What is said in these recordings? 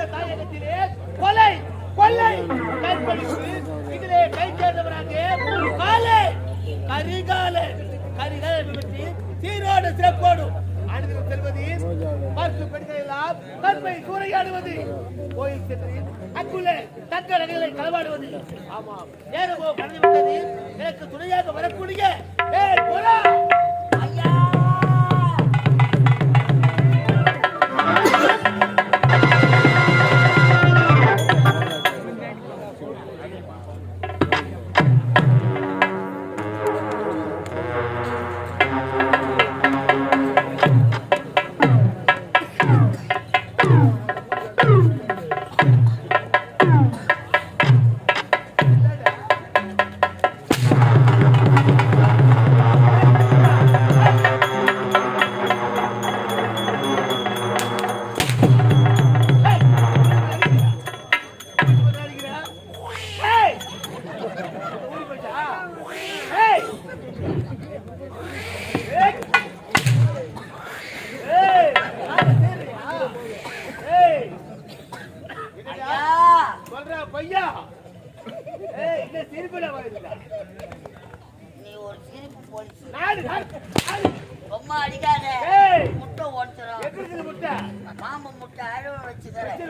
இந்த தாயகத்திலே கொலை, கொள்ளை, கற்பழிப்பு, இதிலே கை சேர்ந்தவராக காலை, கரிகாலை, கரிகாலை விபத்து, சீரோடு சிறப்போடு அணிந்து செல்வது பத்து பெண்கள் எல்லாம் கற்பை சூறையாடுவது. கோயில் சென்று அங்குள்ள தக்க நகைகளை களவாடுவது. ஆமாம். நேரமோ கடந்து விட்டது. எனக்கு துணையாக வரக்கூடிய ஏ போடா நீ ஒரு சிரிப்பு போலீஸ். ரொம்ப அடிக்காத முட்டை முட்டை? பாம்பு முட்டை அழுவ வச்சுக்கிறேன்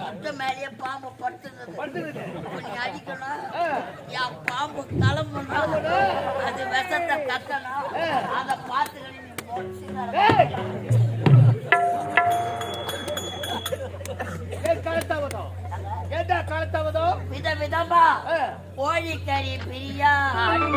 முட்டை மேலேயே பாம்பு படுத்துருந்தது நீ அடிக்கணும். என் பாம்பு கிளம்பணும் கோழிக்கறி பிரியாணி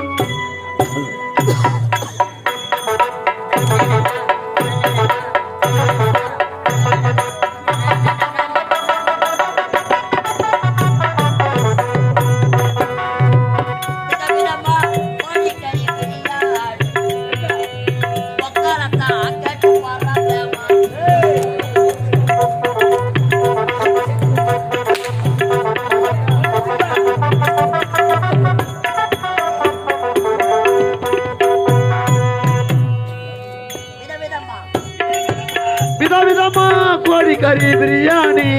கோழி கறி பிரியாணி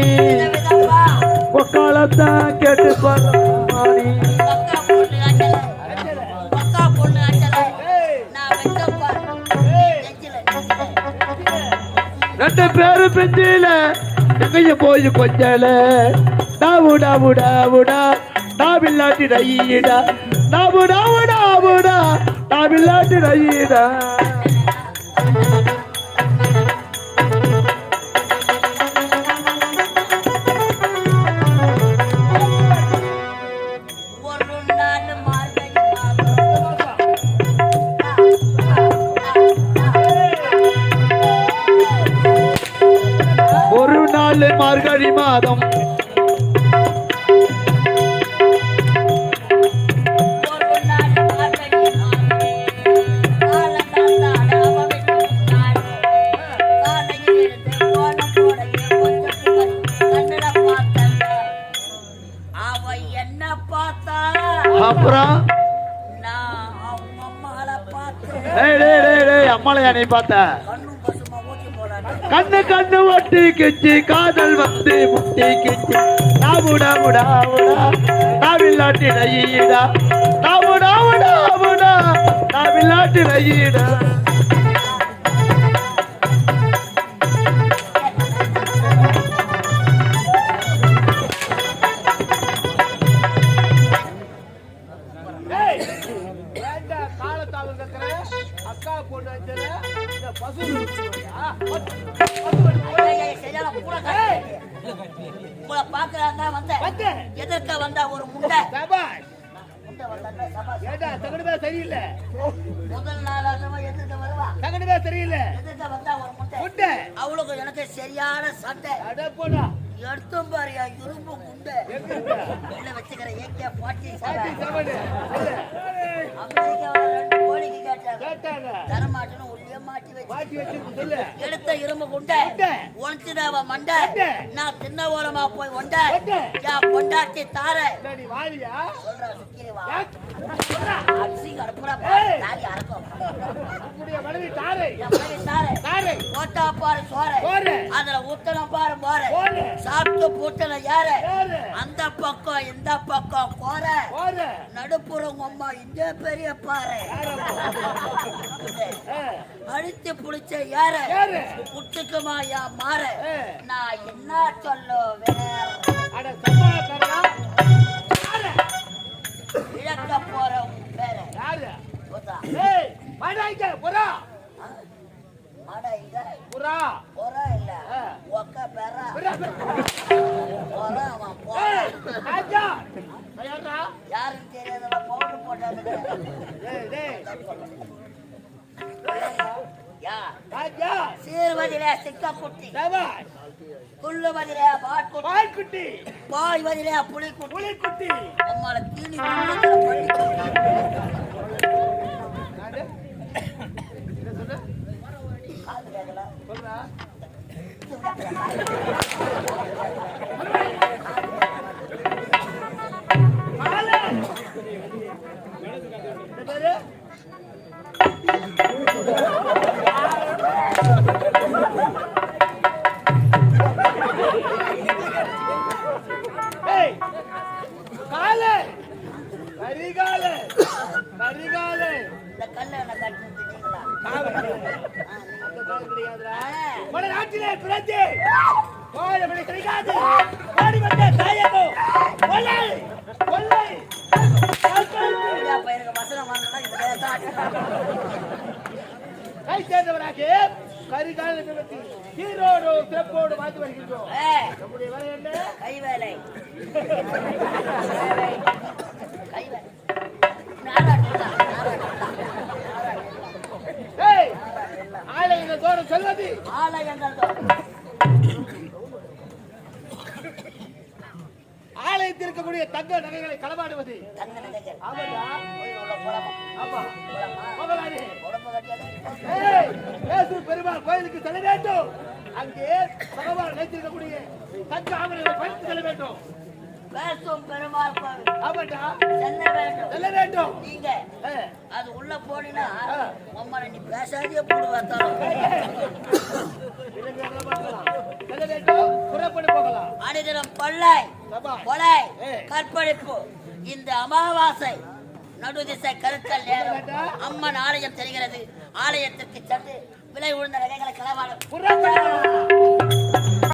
ஏய் கேட்டு நெஞ்சில ரெண்டு பேரு பெஞ்சில எங்கேயும் போய் கொஞ்சல. டாவு டாவு டாவுடா டாபில்லாட்டி ரயிடா டாவு டாவு டாவுடா டாபில்லாட்டி ரயிடா டேய் டேய் டேய் டேய் அம்மாளையா நீ பார்த்த? கண்ணு கண்ணு ஒட்டி கிச்சி காதல் வந்து முட்டி கிச்சி. நாவுடா முடா முடா நாவில்லாட்டி நையீடா நாவுடா முடா முடா நாவில்லாட்டி நையீடா உங்களை பார்க்கலான்னு தான் வந்தேன். வந்து. எதிர்க்க வந்தா ஒரு முண்டை சரியில்லை? முதல் நாளாக எதிர்க்க வருவா? தகடுமே சரியில்லை. எதிர்க்க வந்தா ஒரு முட்டை. அவளுக்கு எனக்கு சரியான சண்டை. எடுத்தும் பாரியா இரும்பு குண்டை? உள்ள வச்சுக்கிற ஏகே செவனு. அமெரிக்காவில் ரெண்டு கேட்டாங்க. எடுத்த இரும்பு குண்டை. உனச்சுதாவ மண்டை. நான் தின்ன ஓரமா போய் ஒண்டை. என் பொண்டாட்டி தார. போற? அந்த பக்கம் இந்த பக்கம் கோர. போற நடுப்புறம் அம்மா இந்த பெரிய பாரு ஏ, அழுத்தி புடிச்ச யார? புட்டுக்குமா யா மாற. நான் என்ன சொல்லுவேன்? இழக்க போற. இங்க புறா. புறா. போற இல்ல. ஒக்க பெற அவன் ஏய் போற. ராஜா. யாரா யாருக்கு தெரியாதவன் பவுடர் போட்டாங்க சீர்வதிலே சிக்க குட்டி சபாஷ் புல்லுவதிலே பாட்குட்டி பாய்க்குட்டி பாய் வதிலே புலிக்குட்டி. புலிக்குட்டி. அம்மாள தீனி మన நாட்டிலே பிறந்து கோயில்களை கிடைக்காது ஓடி வந்த தாயகோ கொள்ளை கொள்ளை. கை சேர்ந்தவராக கரிகால நிலத்தி ஹீரோடு சிறப்போடு வாழ்ந்து வருகின்றோம். நம்முடைய வேலை என்ன? கை வேலை கை வேலை ஆலயங்கள் தோறும் செல்வது. ஆலயங்கள் ஆலயத்தில் இருக்கக்கூடிய தங்க நகைகளை தங்க ஆமாடா. ஆமா. இயேசு பெருமாள் கோயிலுக்கு செல்ல வேண்டும். அங்கே பகவான் வைத்திருக்கக்கூடிய தங்க ஆவணங்களை படித்து செல்ல வேண்டும். பேசும் பெருமாள் கோவில். செல்ல வேண்டும். செல்ல வேண்டும். நீங்க அது உள்ள போனீங்கன்னா. உம்மனை நீ பேசாதே இலங்கை பார்க்கலாம். செல்ல வேண்டும். புறப்பட்டு போகலாம். அனுதினம் கொள்ளை சபா. கொலை. கற்பழிப்பு. இந்த அமாவாசை நடுதிசை கருத்தல் நேரம். அம்மன் ஆலயம் தெரிகிறது. ஆலயத்திற்கு சென்று விலை உழுந்த நகைகளை களவாடும்.